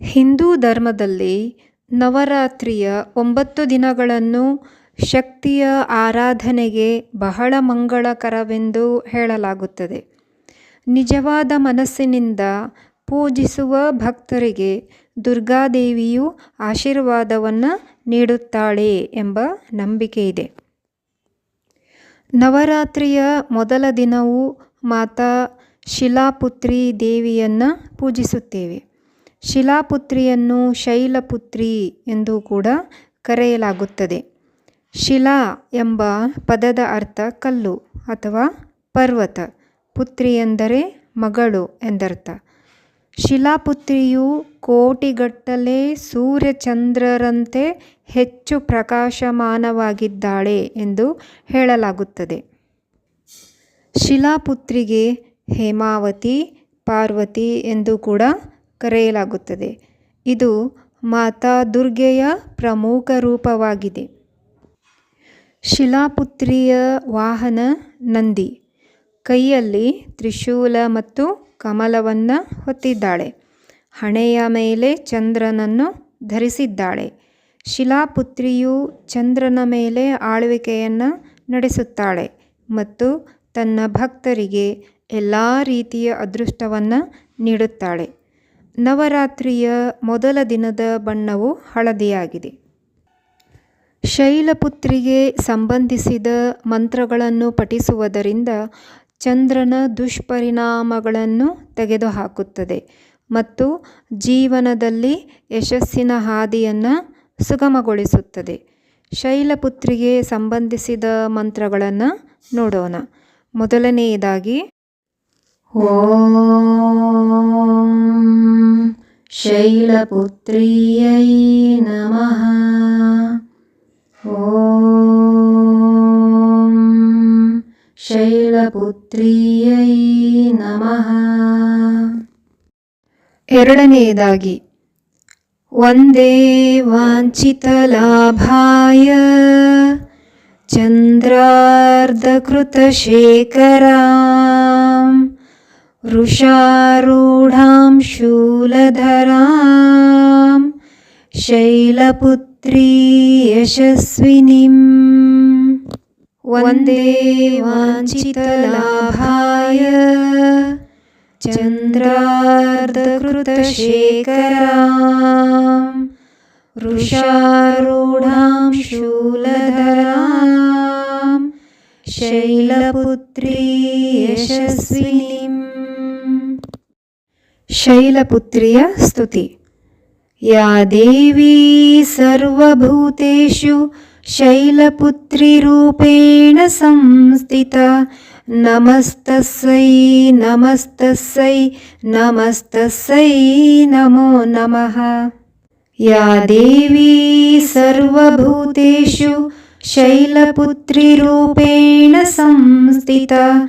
ಹಿಂದೂ ಧರ್ಮದಲ್ಲಿ ನವರಾತ್ರಿಯ ಒಂಬತ್ತು ದಿನಗಳನ್ನು ಶಕ್ತಿಯ ಆರಾಧನೆಗೆ ಬಹಳ ಮಂಗಳಕರವೆಂದು ಹೇಳಲಾಗುತ್ತದೆ. ನಿಜವಾದ ಮನಸ್ಸಿನಿಂದ ಪೂಜಿಸುವ ಭಕ್ತರಿಗೆ ದುರ್ಗಾದೇವಿಯು ಆಶೀರ್ವಾದವನ್ನು ನೀಡುತ್ತಾಳೆ ಎಂಬ ನಂಬಿಕೆ ಇದೆ. ನವರಾತ್ರಿಯ ಮೊದಲ ದಿನವು ಮಾತಾ ಶಿಲಾಪುತ್ರಿ ದೇವಿಯನ್ನು ಪೂಜಿಸುತ್ತೇವೆ. ಶಿಲಾಪುತ್ರಿಯನ್ನು ಶೈಲಪುತ್ರಿ ಎಂದು ಕೂಡ ಕರೆಯಲಾಗುತ್ತದೆ. ಶಿಲಾ ಎಂಬ ಪದದ ಅರ್ಥ ಕಲ್ಲು ಅಥವಾ ಪರ್ವತ, ಪುತ್ರಿ ಎಂದರೆ ಮಗಳು ಎಂದರ್ಥ. ಶಿಲಾಪುತ್ರಿಯು ಕೋಟಿಗಟ್ಟಲೆ ಸೂರ್ಯಚಂದ್ರರಂತೆ ಹೆಚ್ಚು ಪ್ರಕಾಶಮಾನವಾಗಿದ್ದಾಳೆ ಎಂದು ಹೇಳಲಾಗುತ್ತದೆ. ಶಿಲಾಪುತ್ರಿಗೆ ಹೇಮಾವತಿ, ಪಾರ್ವತಿ ಎಂದು ಕೂಡ ಕರೆಯಲಾಗುತ್ತದೆ. ಇದು ಮಾತಾ ದುರ್ಗೆಯ ಪ್ರಮುಖ ರೂಪವಾಗಿದೆ. ಶಿಲಾಪುತ್ರಿಯ ವಾಹನ ನಂದಿ. ಕೈಯಲ್ಲಿ ತ್ರಿಶೂಲ ಮತ್ತು ಕಮಲವನ್ನು ಹೊತ್ತಿದ್ದಾಳೆ. ಹಣೆಯ ಮೇಲೆ ಚಂದ್ರನನ್ನು ಧರಿಸಿದ್ದಾಳೆ. ಶಿಲಾಪುತ್ರಿಯು ಚಂದ್ರನ ಮೇಲೆ ಆಳ್ವಿಕೆಯನ್ನು ನಡೆಸುತ್ತಾಳೆ ಮತ್ತು ತನ್ನ ಭಕ್ತರಿಗೆ ಎಲ್ಲ ರೀತಿಯ ಅದೃಷ್ಟವನ್ನು ನೀಡುತ್ತಾಳೆ. ನವರಾತ್ರಿಯ ಮೊದಲ ದಿನದ ಬಣ್ಣವು ಹಳದಿಯಾಗಿದೆ. ಶೈಲಪುತ್ರಿಗೆ ಸಂಬಂಧಿಸಿದ ಮಂತ್ರಗಳನ್ನು ಪಠಿಸುವುದರಿಂದ ಚಂದ್ರನ ದುಷ್ಪರಿಣಾಮಗಳನ್ನು ತೆಗೆದುಹಾಕುತ್ತದೆ ಮತ್ತು ಜೀವನದಲ್ಲಿ ಯಶಸ್ಸಿನ ಹಾದಿಯನ್ನು ಸುಗಮಗೊಳಿಸುತ್ತದೆ. ಶೈಲಪುತ್ರಿಗೆ ಸಂಬಂಧಿಸಿದ ಮಂತ್ರಗಳನ್ನು ನೋಡೋಣ. ಮೊದಲನೆಯದಾಗಿ, ಓಂ ಶೈಲಪುತ್ರಿಯೈ ನಮಃ ಓಂ ಶೈಲಪುತ್ರಿಯೈ ನಮಃ ಎರಡನೆಯದಾಗಿ ವಂದೇ ವಾಂಛಿತಲಾಭಾಯ चन्द्रार्धकृतशेखरां वृषारूढां शूलधरां शैलपुत्री यशस्विनीं वन्दे वाञ्छितलाभाय चन्द्रार्धकृतशेखरां वृषारूढां शूलधरां शैलपुत्री यशस्विनीं शैलपुत्रिया स्तुति। या देवी सर्वभूतेषु शैलपुत्रिरूपेण संस्थिता। नमस्तस्यै नमस्तस्यै नमस्तस्यै नमो नमः। या देवी सर्वभूतेषु शैलपुत्रिरूपेण संस्थिता।